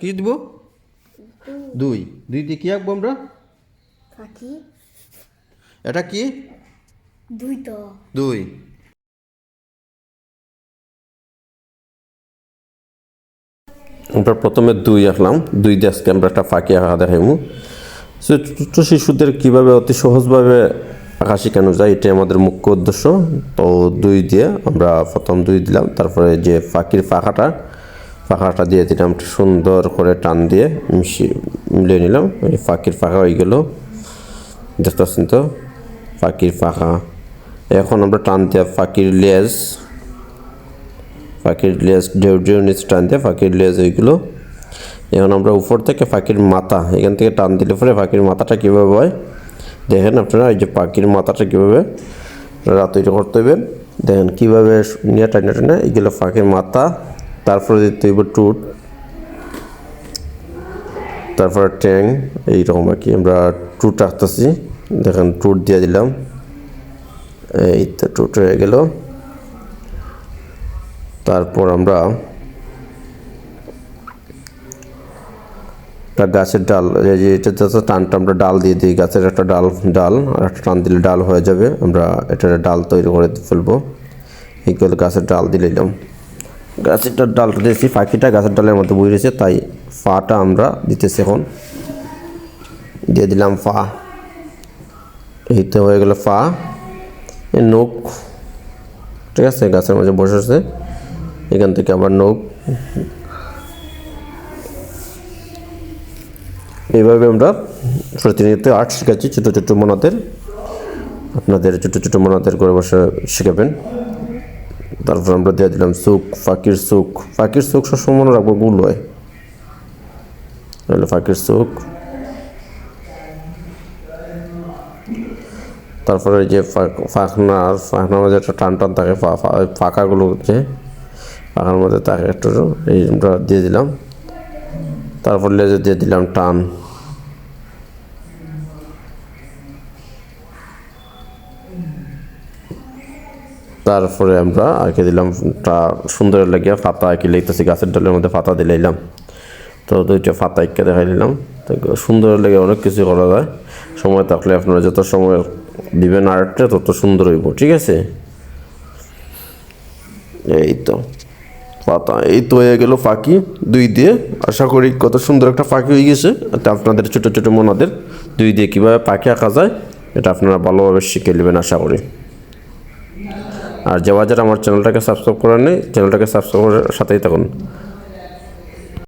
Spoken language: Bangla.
কি দিব? দুই। দুই দিয়ে কি আঁকবো আমরা? এটা কি? দুই তো। দুই। আমরা প্রথমে দুই আঁকলাম। দুই দিয়ে আজকে আমরা একটা ফাঁকি আঁকা দেখাইমু। সে ছোট শিশুদের কীভাবে অতি সহজভাবে আঁকা শেখানো যায় এটাই আমাদের মুখ্য উদ্দেশ্য। তো দুই দিয়ে আমরা প্রথম দুই দিলাম। তারপরে যে ফাঁকির ফাঁকাটা ফাঁকাটা দিয়ে দিলাম, একটু সুন্দর করে টান দিয়ে মিশিয়ে মিলিয়ে নিলাম। ওই ফাঁকির ফাঁকা হয়ে গেল। দেখতে পাচ্ছেন তো, ফাঁকির ফাঁকা। এখন আমরা টান দিয়ে ফাঁকির লেজ ফাঁকির লেজ, ঢেউ ঢেউ নিচে টান দিয়ে ফাঁকির লেজ ওইগুলো এখন আমরা উপর থেকে ফাঁকির মাথা, এখান থেকে টান দিলে পরে ফাঁকির মাথাটা কীভাবে হয়? দেখেন আপনারা, এই যে পাখির মাথাটা কীভাবে তৈরি করতে হবে। দেখেন কীভাবে নিয়ে টানে টানে এইগুলো ফাঁকির মাথা তারপরে দিতে হইব টুট তারপরে ট্যাং, এইরকম আর কি। আমরা টুট রাখতেছি। দেখেন টুট দিয়ে দিলাম। এই তো টুট হয়ে গেল। তারপর আমরা একটা গাছের ডাল, এই যে এটা যাচ্ছে টানটা, আমরা ডাল দিয়ে দিই। গাছের একটা ডাল ডাল, আর একটা টান দিলে ডাল হয়ে যাবে। আমরা এটার ডাল তৈরি করে ফেলব। এইগুলো গাছের ডাল দিলাম। গাছের ডালটা দিয়েছি, পাখিটা গাছের ডালের মধ্যে বই রয়েছে, তাই ফাটা আমরা দিতেছি এখন। দিয়ে দিলাম ফা। এই তো হয়ে গেল ফা। নখ, ঠিক আছে, গাছের মাঝে বসেছে এখান থেকে আবার নখ। এইভাবে আমরা প্রতিনিয়ত আর্ট শেখাচ্ছি, ছোটো ছোটো মনাদের। আপনাদের ছোটো ছোটো মনাদের করে বসে শেখাবেন। তারপর আমরা দিয়ে দিলাম সুখ, ফাকির সুখ। ফাকির সুখ সবসময় মনে রাখব গুল হয়। ফাকির সুখ। তারপরে যে ফাঁক- ফাঁকনার ফাঁকনার মধ্যে একটা টান টান থাকে ফাঁকাগুলো যে ফাঁকার মধ্যে থাকে একটু এই দিয়ে দিলাম। তারপর লেজে দিয়ে দিলাম টান। তারপরে আমরা আঁকে দিলাম টা সুন্দর লাগিয়া ফাতা আঁকি লিখতেছি গাছের ডালের মধ্যে ফাতা দিলাইলাম তো দুইটা ফাতা আঁকে দেখাই দিলাম। তো সুন্দর লেগে, অনেক কিছু করা যায়। সময় থাকলে আপনারা যত সময় দিবেন আর্টটা তত সুন্দর হইব, ঠিক আছে? এই তো পাতা এই তো হয়ে গেল ফাঁকি দুই দিয়ে। আশা করি কত সুন্দর একটা ফাঁকি হয়ে গেছে। এটা আপনাদের ছোটো ছোটো মনাদের দুই দিয়ে কীভাবে পাখি আঁকা যায়, এটা আপনারা ভালোভাবে শিখে নেবেন, আশা করি। আর যাওয়া যারা আমার চ্যানেলটাকে সাবস্ক্রাইব করেন চ্যানেলটাকে সাবস্ক্রাইব করার সাথেই থাকুন।